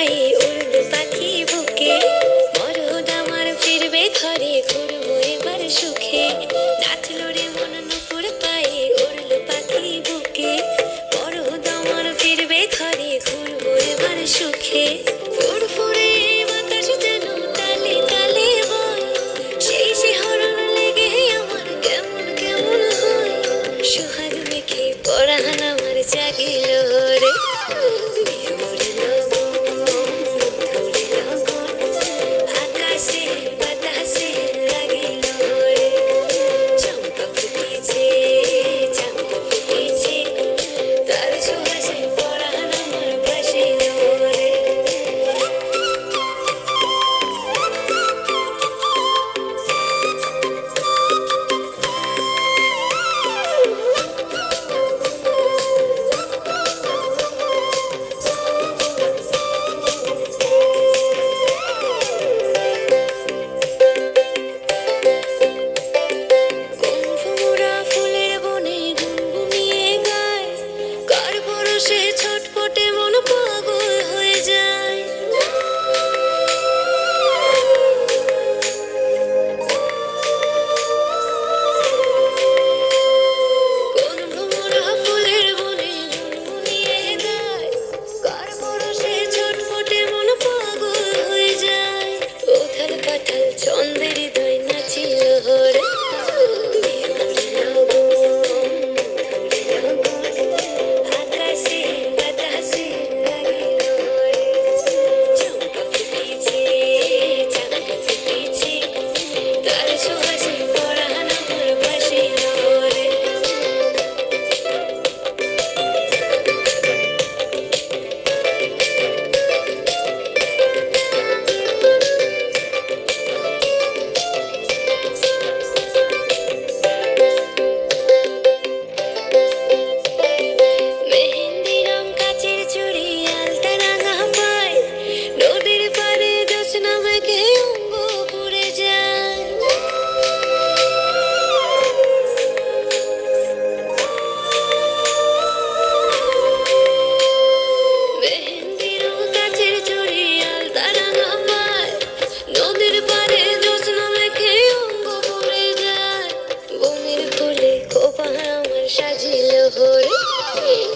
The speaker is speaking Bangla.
উড়াই উড়ব পাখি বুকে। মরদ আমার ফিরবে ঘরে, ঘুরব এবার সুখে। নাচল রে মন নুপুর পায়ে, উড়ল পাখি বুকে। মরদ আমার ফিরবে ঘরে, ঘুরব এবার সুখে। olur.